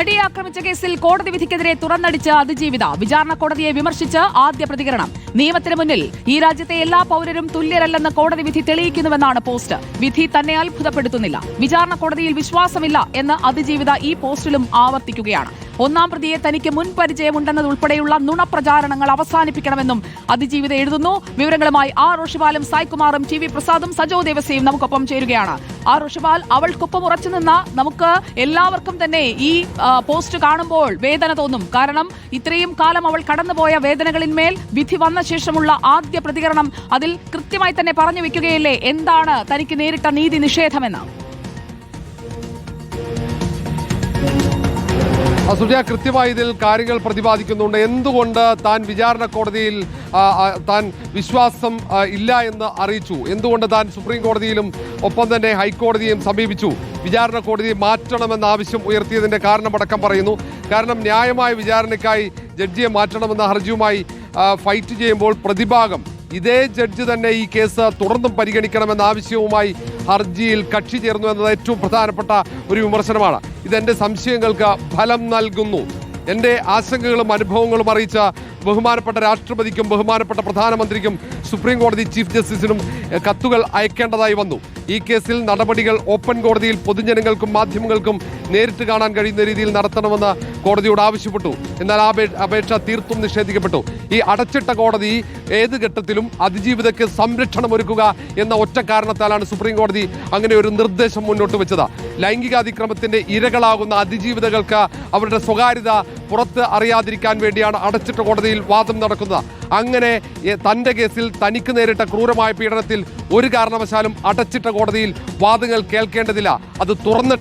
Ready ആക്രമിച്ച കേസിൽ കോടതി വിധിക്കെതിരെ തുറന്നടിച്ച് അതിജീവിത വിചാരണ കോടതിയെ വിമർശിച്ച് ആദ്യ പ്രതികരണം. നിയമത്തിന് മുന്നിൽ ഈ രാജ്യത്തെ എല്ലാ പൗരരും തുല്യരല്ലെന്ന് കോടതി വിധി തെളിയിക്കുന്നുവെന്നാണ് പോസ്റ്റ്. വിധി തന്നെ അത്ഭുതപ്പെടുത്തുന്നില്ല. വിചാരണ കോടതിയിൽ വിശ്വാസമില്ല എന്ന് അതിജീവിത ഈ പോസ്റ്റിലും ആവർത്തിക്കുകയാണ്. ഒന്നാം പ്രതിയെ തനിക്ക് മുൻ പരിചയമുണ്ടെന്നതുൾപ്പെടെയുള്ള നുണപ്രചാരണങ്ങൾ അവസാനിപ്പിക്കണമെന്നും അതിജീവിത എഴുതുന്നു. വിവരങ്ങളുമായി ആർ ഋഷിപാലും സായ്കുമാറും ടി വി പ്രസാദും സജോ ദേവസ്യയും നമുക്കൊപ്പം ചേരുകയാണ്. ആർ ഋഷിപാൽ അവൾക്കൊപ്പം ഉറച്ചുനിന്ന നമുക്ക് എല്ലാവർക്കും തന്നെ ഈ പോസ്റ്റ് കാണുമ്പോൾ വേദന തോന്നും. കാരണം ഇത്രയും കാലം അവൾ കടന്നുപോയ വേദനകളിന്മേൽ വിധി വന്ന ശേഷമുള്ള ആദ്യ പ്രതികരണം അതിൽ കൃത്യമായി തന്നെ പറഞ്ഞു വെക്കുകയല്ലേ? എന്താണ് തനിക്ക് നേരിട്ട നീതി നിഷേധമെന്ന്? അസുജ കൃത്യമായി ഇതിൽ കാര്യങ്ങൾ പ്രതിപാദിക്കുന്നുണ്ട്. എന്തുകൊണ്ട് താൻ വിചാരണ കോടതിയിൽ താൻ വിശ്വാസം ഇല്ല എന്ന് അറിയിച്ചു? എന്തുകൊണ്ട് താൻ സുപ്രീം കോടതിയിലും ഒപ്പം തന്നെ ഹൈക്കോടതിയും സമീപിച്ചു? വിചാരണ കോടതി മാറ്റണമെന്ന ആവശ്യം ഉയർത്തിയതിന്റെ കാരണമടക്കം പറയുന്നു. കാരണം ന്യായമായ വിചാരണയ്ക്കായി ജഡ്ജിയെ മാറ്റണമെന്ന ഹർജിയുമായി ഫൈറ്റ് ചെയ്യുമ്പോൾ പ്രതിഭാഗം ഇതേ ജഡ്ജ് തന്നെ ഈ കേസ് തുടർന്നും പരിഗണിക്കണമെന്ന ആവശ്യവുമായി ഹർജിയിൽ കക്ഷി ചേർന്നു എന്നത് ഏറ്റവും പ്രധാനപ്പെട്ട ഒരു വിമർശനമാണ്. ഇതെന്റെ സംശയങ്ങൾക്ക് ഫലം നൽകുന്നു. എന്റെ ആശങ്കകളും അനുഭവങ്ങളും അറിയിച്ച ബഹുമാനപ്പെട്ട രാഷ്ട്രപതിക്കും ബഹുമാനപ്പെട്ട പ്രധാനമന്ത്രിക്കും സുപ്രീം കോടതി ചീഫ് ജസ്റ്റിസിനും കത്തുകൾ അയക്കേണ്ടതായി വന്നു. ഈ കേസിൽ നടപടികൾ ഓപ്പൺ കോടതിയിൽ പൊതുജനങ്ങൾക്കും മാധ്യമങ്ങൾക്കും നേരിട്ട് കാണാൻ കഴിയുന്ന രീതിയിൽ നടത്തണമെന്ന് കോടതിയോട് ആവശ്യപ്പെട്ടു. എന്നാൽ അപേക്ഷ തീർത്തും നിഷേധിക്കപ്പെട്ടു. ഈ അടച്ചിട്ട കോടതി ഏത് ഘട്ടത്തിലും അതിജീവിതയ്ക്ക് സംരക്ഷണം ഒരുക്കുക എന്ന ഒറ്റ കാരണത്താലാണ് സുപ്രീം കോടതി അങ്ങനെ ഒരു നിർദ്ദേശം മുന്നോട്ട് വെച്ചത്. ലൈംഗികാതിക്രമത്തിന്റെ ഇരകളാകുന്ന അതിജീവിതകൾക്ക് അവരുടെ സ്വകാര്യത പുറത്ത് അറിയാതിരിക്കാൻ വേണ്ടിയാണ് അടച്ചിട്ട കോടതിയിൽ വാദം നടക്കുന്നത്. അങ്ങനെ തന്റെ കേസിൽ തനിക്ക് നേരിട്ട ക്രൂരമായ പീഡനത്തിൽ ഒരു കാരണവശാലും അടച്ചിട്ട കോടതിയിൽ വാദങ്ങൾ കേൾക്കേണ്ടതില്ല. അത് തുറന്ന്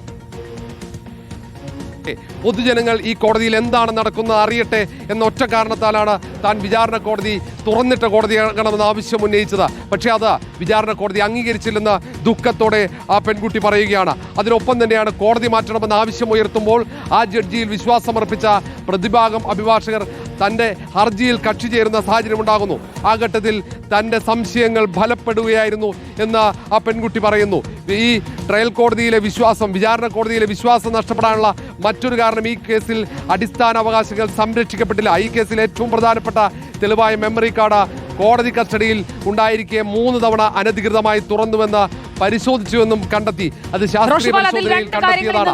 പൊതുജനങ്ങൾ ഈ കോടതിയിൽ എന്താണ് നടക്കുന്നത് അറിയട്ടെ എന്ന ഒറ്റ കാരണത്താലാണ് താൻ വിചാരണ കോടതി തുറന്നിട്ട കോടതിയാകണമെന്ന ആവശ്യം ഉന്നയിച്ചത്. പക്ഷേ അത് വിചാരണ കോടതി അംഗീകരിച്ചില്ലെന്ന് ദുഃഖത്തോടെ ആ പെൺകുട്ടി പറയുകയാണ്. അതിനൊപ്പം തന്നെയാണ് കോടതി മാറ്റണമെന്ന് ആവശ്യം ഉയർത്തുമ്പോൾ ആ ജഡ്ജിയിൽ വിശ്വാസമർപ്പിച്ച പ്രതിഭാഗം അഭിഭാഷകർ തന്റെ ഹർജിയിൽ കക്ഷി ചേരുന്ന സാഹചര്യം ഉണ്ടാകുന്നു. ആ ഘട്ടത്തിൽ തന്റെ സംശയങ്ങൾ ഫലപ്പെടുകയായിരുന്നു എന്ന് ആ പെൺകുട്ടി പറയുന്നു. ഈ ട്രയൽ കോടതിയിലെ വിശ്വാസം വിചാരണ കോടതിയിലെ വിശ്വാസം നഷ്ടപ്പെടാനുള്ള മറ്റൊരു കാരണം ഈ കേസിൽ അടിസ്ഥാന അവകാശങ്ങൾ സംരക്ഷിക്കപ്പെട്ടില്ല. ഈ കേസിൽ ഏറ്റവും പ്രധാനപ്പെട്ട തെളിവായ മെമ്മറി കാർഡ് കോടതി കസ്റ്റഡിയിൽ ഉണ്ടായിരിക്കെ മൂന്ന് തവണ അനധികൃതമായി തുറന്നുവെന്ന് പരിശോധിച്ചുവെന്നും കണ്ടെത്തി. അത്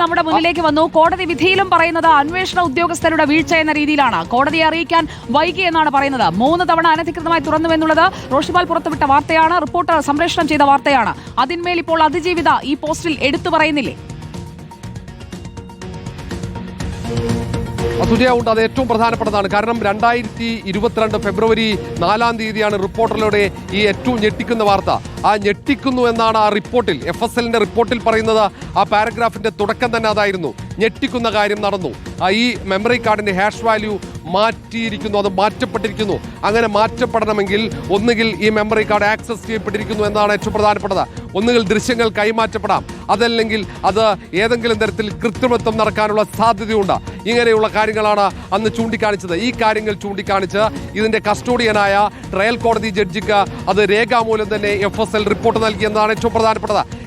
നമ്മുടെ മുന്നിലേക്ക് വന്നു. കോടതി വിധിയിലും പറയുന്നത് അന്വേഷണ ഉദ്യോഗസ്ഥരുടെ വീഴ്ച എന്ന രീതിയിലാണ്. കോടതിയെ അറിയിക്കാൻ വൈകി എന്നാണ് പറയുന്നത്. മൂന്ന് തവണ അനധികൃതമായി തുറന്നുവെന്നുള്ളത് റോഷിപാൽ പുറത്തുവിട്ട വാർത്തയാണ്. റിപ്പോർട്ടർ സംപ്രേഷണം ചെയ്ത വാർത്തയാണ്. അതിന്മേൽ ഇപ്പോൾ അതിജീവിത ഈ പോസ്റ്റിൽ എടുത്തു പറയുന്നില്ലേ? അസുജയ ഉണ്ട്. അത് ഏറ്റവും പ്രധാനപ്പെട്ടതാണ്. കാരണം രണ്ടായിരത്തി ഇരുപത്തിരണ്ട് ഫെബ്രുവരി നാലാം തീയതിയാണ് റിപ്പോർട്ടറിലൂടെ ഈ ഏറ്റവും ഞെട്ടിക്കുന്ന വാർത്ത. ആ ഞെട്ടിക്കുന്നു എന്നാണ് ആ റിപ്പോർട്ടിൽ എഫ് എസ് എല്ലിന്റെ റിപ്പോർട്ടിൽ പറയുന്നത്. ആ പാരഗ്രാഫിന്റെ തുടക്കം തന്നെ അതായിരുന്നു. ഞെട്ടിക്കുന്ന കാര്യം നടന്നു. ഈ മെമ്മറി കാർഡിന്റെ ഹാഷ് വാല്യൂ മാറ്റിയിരിക്കുന്നു അത് മാറ്റപ്പെട്ടിരിക്കുന്നു. അങ്ങനെ മാറ്റപ്പെടണമെങ്കിൽ ഒന്നുകിൽ ഈ മെമ്മറി കാർഡ് ആക്സസ് ചെയ്യപ്പെട്ടിരിക്കുന്നു എന്നാണ് ഏറ്റവും പ്രധാനപ്പെട്ടത്. ഒന്നുകിൽ ദൃശ്യങ്ങൾ കൈമാറ്റപ്പെടാം. അതല്ലെങ്കിൽ അത് ഏതെങ്കിലും തരത്തിൽ കൃത്രിമത്വം നടക്കാനുള്ള സാധ്യതയുണ്ട്. ഇങ്ങനെയുള്ള കാര്യങ്ങളാണ് അന്ന് ചൂണ്ടിക്കാണിച്ചത്. ഈ കാര്യങ്ങൾ ചൂണ്ടിക്കാണിച്ച് ഇതിന്റെ കസ്റ്റോഡിയനായ ട്രയൽ കോടതി ജഡ്ജിക്ക് അത് രേഖാമൂലം തന്നെ എഫ് എസ് എൽ റിപ്പോർട്ട് നൽകിയെന്നാണ് ഏറ്റവും പ്രധാനപ്പെട്ടത്.